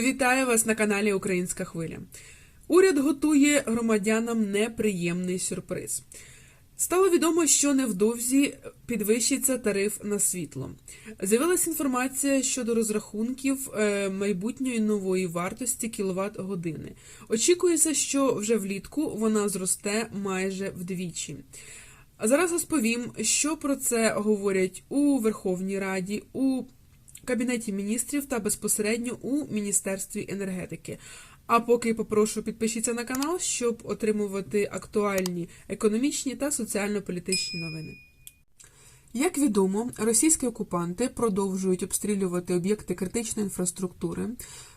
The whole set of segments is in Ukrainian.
Вітаю вас на каналі Українська Хвиля. Уряд готує громадянам неприємний сюрприз. Стало відомо, що невдовзі підвищиться тариф на світло. З'явилася інформація щодо розрахунків е, майбутньої нової вартості кіловат години. Очікується, що вже влітку вона зросте майже вдвічі. Зараз розповім, що про це говорять у Верховній Раді, у Кабінеті міністрів та безпосередньо у Міністерстві енергетики. А поки попрошу підпишіться на канал, щоб отримувати актуальні економічні та соціально-політичні новини. Як відомо, російські окупанти продовжують обстрілювати об'єкти критичної інфраструктури,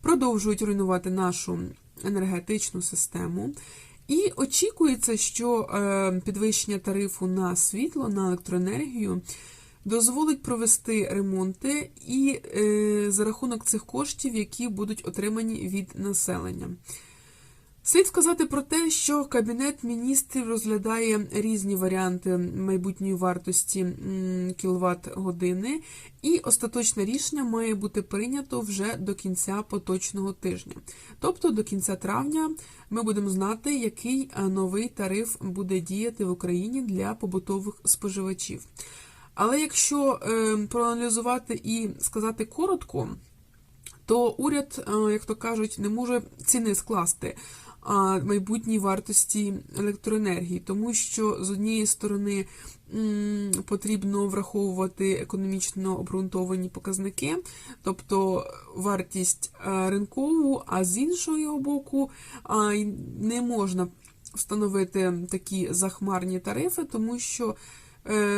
продовжують руйнувати нашу енергетичну систему. І очікується, що е, підвищення тарифу на світло, на електроенергію дозволить провести ремонти і е, за рахунок цих коштів, які будуть отримані від населення. Слід сказати про те, що Кабінет міністрів розглядає різні варіанти майбутньої вартості кіловат години, і остаточне рішення має бути прийнято вже до кінця поточного тижня. Тобто до кінця травня ми будемо знати, який новий тариф буде діяти в Україні для побутових споживачів. Але якщо е, проаналізувати і сказати коротко, то уряд, е, як то кажуть, не може ціни скласти майбутній вартості електроенергії, тому що з однієї сторони потрібно враховувати економічно обґрунтовані показники, тобто вартість е, ринкову, а з іншого боку не можна встановити такі захмарні тарифи, тому що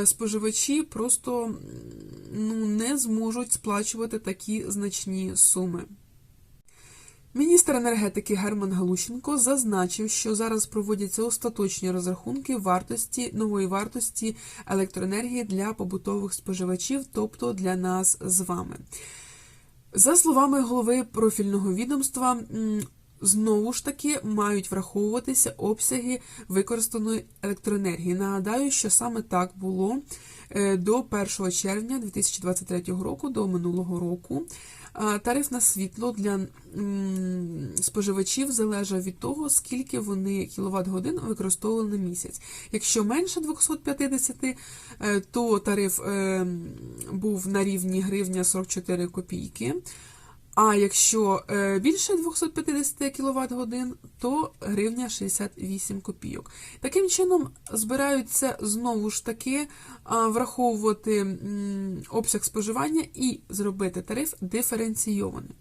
споживачі просто ну, не зможуть сплачувати такі значні суми. Міністр енергетики Герман Галущенко зазначив, що зараз проводяться остаточні розрахунки вартості нової вартості електроенергії для побутових споживачів, тобто для нас з вами. За словами голови профільного відомства, знову ж таки мають враховуватися обсяги використаної електроенергії. Нагадаю, що саме так було е, до 1 червня 2023 року, до минулого року. Тариф на світло для споживачів залежав від того, скільки вони кіловат годин використовували на місяць. Якщо менше 250, е, то тариф е, був на рівні гривня 44 копійки. А якщо е, більше 250 кВт годин, то гривня 68 копійок. Таким чином, збираються знову ж таки враховувати обсяг споживання і зробити тариф диференційованим.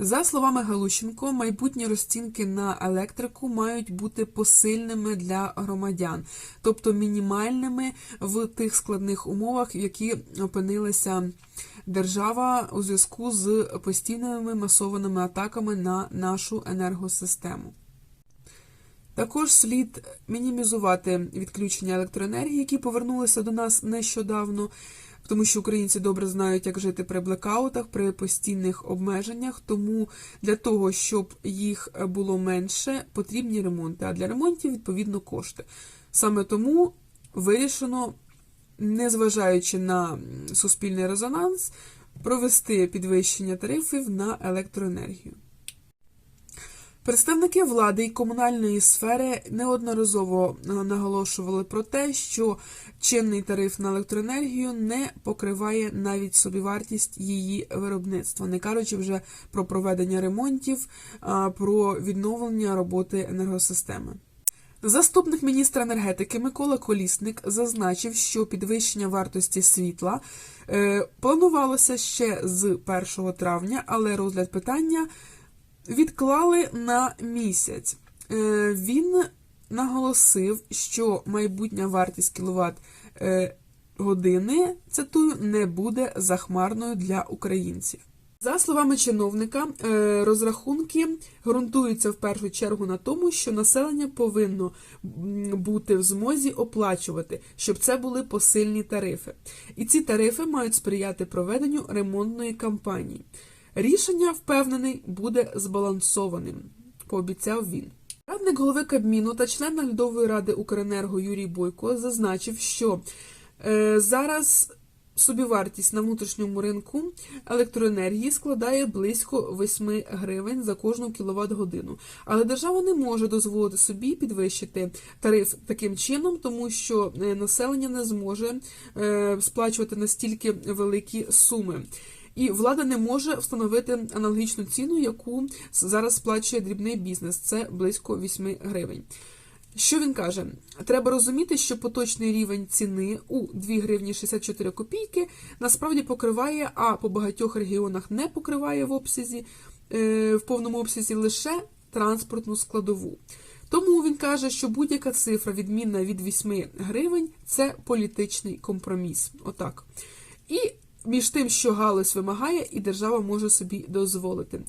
За словами Галущенко, майбутні розцінки на електрику мають бути посильними для громадян, тобто мінімальними в тих складних умовах, в які опинилася держава у зв'язку з постійними масованими атаками на нашу енергосистему. Також слід мінімізувати відключення електроенергії, які повернулися до нас нещодавно тому що українці добре знають, як жити при блекаутах, при постійних обмеженнях. Тому для того, щоб їх було менше, потрібні ремонти. А для ремонтів, відповідно, кошти. Саме тому вирішено, незважаючи на суспільний резонанс, провести підвищення тарифів на електроенергію. Представники влади і комунальної сфери неодноразово е, наголошували про те, що чинний тариф на електроенергію не покриває навіть собівартість її виробництва, не кажучи вже про проведення ремонтів, про відновлення роботи енергосистеми. Заступник міністра енергетики Микола Колісник зазначив, що підвищення вартості світла е, планувалося ще з 1 травня, але розгляд питання відклали на місяць. Е, він наголосив, що майбутня вартість кіловат е, години, цитую, не буде захмарною для українців. За словами чиновника, е, розрахунки ґрунтуються в першу чергу на тому, що населення повинно бути в змозі оплачувати, щоб це були посильні тарифи. І ці тарифи мають сприяти проведенню ремонтної кампанії. Рішення, впевнений, буде збалансованим, пообіцяв він. Радник голови Кабміну та член наглядової ради Укренерго Юрій Бойко зазначив, що е, зараз собівартість на внутрішньому ринку електроенергії складає близько 8 гривень за кожну кіловат годину. Але держава не може дозволити собі підвищити тариф таким чином, тому що е, населення не зможе е, сплачувати настільки великі суми. І влада не може встановити аналогічну ціну, яку зараз сплачує дрібний бізнес. Це близько 8 гривень. Що він каже? Треба розуміти, що поточний рівень ціни у 2 гривні 64 копійки насправді покриває, а по багатьох регіонах не покриває в обсязі, е, в повному обсязі лише транспортну складову. Тому він каже, що будь-яка цифра відмінна від 8 гривень це політичний компроміс. Отак. І між тим, що галузь вимагає, і держава може собі дозволити.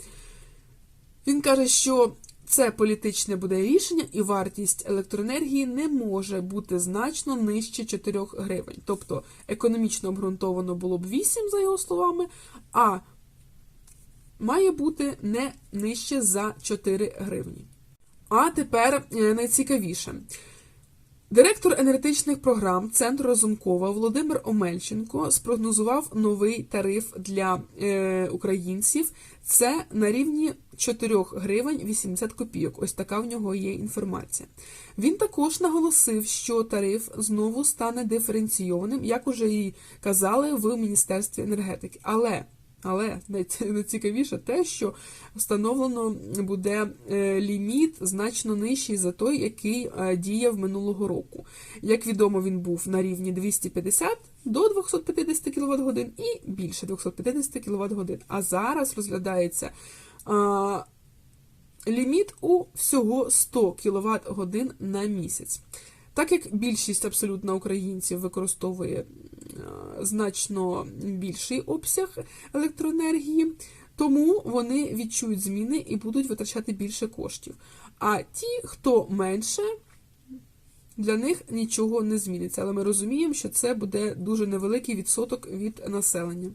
Він каже, що це політичне буде рішення, і вартість електроенергії не може бути значно нижче 4 гривень. Тобто економічно обґрунтовано було б 8, за його словами, а має бути не нижче за 4 гривні. А тепер е, найцікавіше. Директор енергетичних програм Центру Разумкова Володимир Омельченко спрогнозував новий тариф для е, українців. Це на рівні 4 гривень 80 копійок. Ось така в нього є інформація. Він також наголосив, що тариф знову стане диференційованим, як уже і казали в Міністерстві енергетики. Але але найцікавіше те, що встановлено буде е, ліміт значно нижчий за той, який е, діяв минулого року. Як відомо, він був на рівні 250 до 250 кВт годин і більше 250 кВт годин. А зараз розглядається а, ліміт у всього 100 кВт годин на місяць. Так як більшість абсолютно українців використовує е, значно більший обсяг електроенергії, тому вони відчують зміни і будуть витрачати більше коштів. А ті, хто менше, для них нічого не зміниться. Але ми розуміємо, що це буде дуже невеликий відсоток від населення.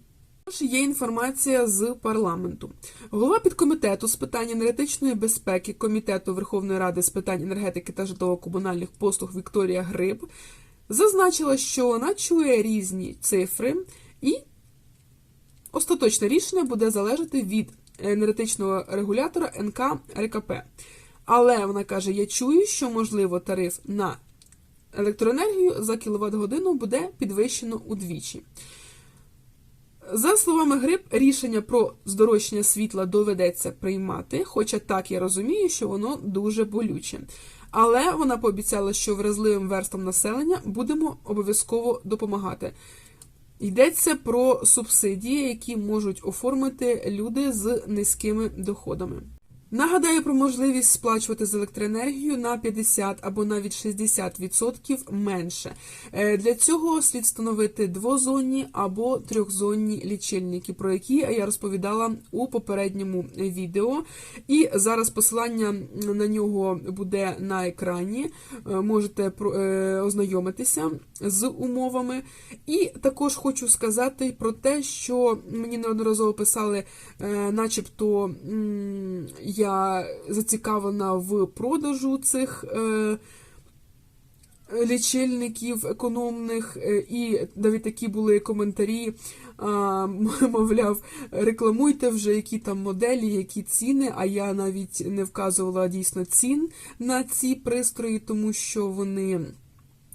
Також є інформація з парламенту. Голова підкомітету з питань енергетичної безпеки Комітету Верховної Ради з питань енергетики та житлово-комунальних послуг Вікторія Гриб зазначила, що вона чує різні цифри, і остаточне рішення буде залежати від енергетичного регулятора НК РКП. Але вона каже: я чую, що можливо тариф на електроенергію за кіловат годину буде підвищено удвічі. За словами Гриб, рішення про здорожчання світла доведеться приймати, хоча так я розумію, що воно дуже болюче. Але вона пообіцяла, що вразливим верстам населення будемо обов'язково допомагати. Йдеться про субсидії, які можуть оформити люди з низькими доходами. Нагадаю про можливість сплачувати з електроенергію на 50 або навіть 60% менше. Е, для цього слід встановити двозонні або трьохзонні лічильники, про які я розповідала у попередньому відео. І зараз посилання на нього буде на екрані. Е, можете е, ознайомитися з умовами. І також хочу сказати про те, що мені неодноразово писали, начебто я я зацікавлена в продажу цих е, лічильників економних, е, і навіть такі були коментарі, мовляв, рекламуйте вже, які там моделі, які ціни. А я навіть не вказувала дійсно цін на ці пристрої, тому що вони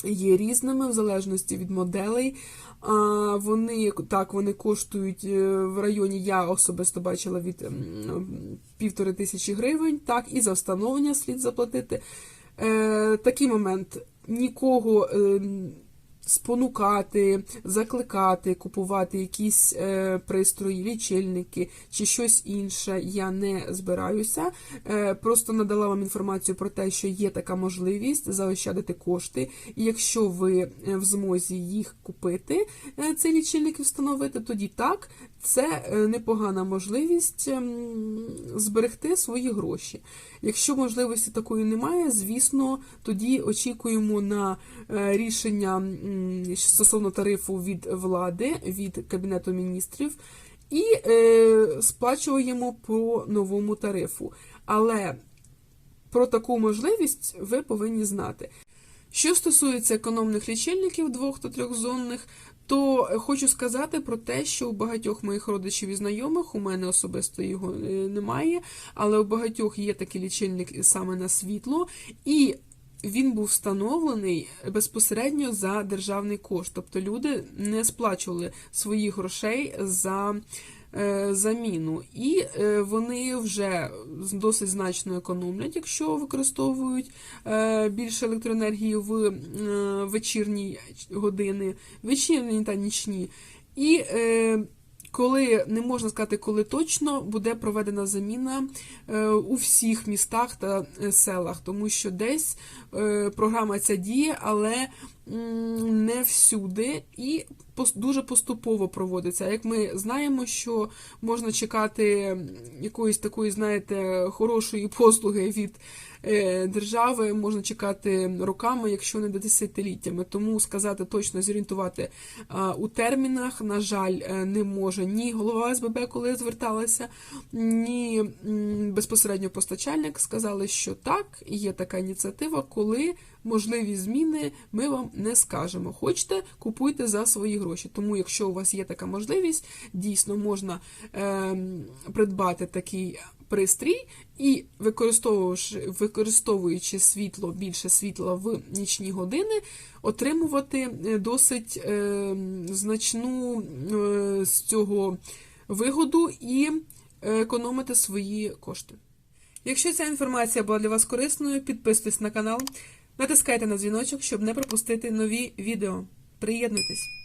є різними в залежності від моделей. А Вони так вони коштують е, в районі, я особисто бачила від півтори тисячі гривень, так, і за встановлення слід заплатити. Е, Такий момент нікого. Спонукати, закликати, купувати якісь е, пристрої, лічильники чи щось інше. Я не збираюся. Е, Просто надала вам інформацію про те, що є така можливість заощадити кошти. І якщо ви е, в змозі їх купити, цей лічильник встановити, тоді так. Це е, непогана можливість ем, зберегти свої гроші. Якщо можливості такої немає, звісно, тоді очікуємо на е, рішення стосовно тарифу від влади, від Кабінету міністрів, і е, сплачуємо по новому тарифу. Але про таку можливість ви повинні знати. Що стосується економних лічильників двох та трьохзонних, то е, хочу сказати про те, що у багатьох моїх родичів і знайомих, у мене особисто його е, немає, але у багатьох є такий лічильник саме на світло, і він був встановлений безпосередньо за державний кошт. Тобто люди не сплачували своїх грошей за заміну. І е, вони вже досить значно економлять, якщо використовують е, більше електроенергії в е, вечірні години, вечірні та нічні. І е, коли не можна сказати, коли точно буде проведена заміна е, у всіх містах та е, селах, тому що десь е, програма ця діє, але не всюди і дуже поступово проводиться. Як ми знаємо, що можна чекати якоїсь такої, знаєте, хорошої послуги від держави, можна чекати роками, якщо не десятиліттями. Тому сказати точно зорієнтувати у термінах, на жаль, е, не може ні голова СББ, коли зверталася, ні безпосередньо постачальник. Сказали, що так, є така ініціатива, коли можливі зміни ми вам не скажемо. Хочете, купуйте за свої гроші. Тому, якщо у вас є така можливість, дійсно можна ем, придбати такий пристрій і використовуючи, світло, більше світла в нічні години, отримувати е, досить е, значну е, з цього вигоду і економити свої кошти. Якщо ця інформація була для вас корисною, підписуйтесь на канал, натискайте на дзвіночок, щоб не пропустити нові відео. Приєднуйтесь!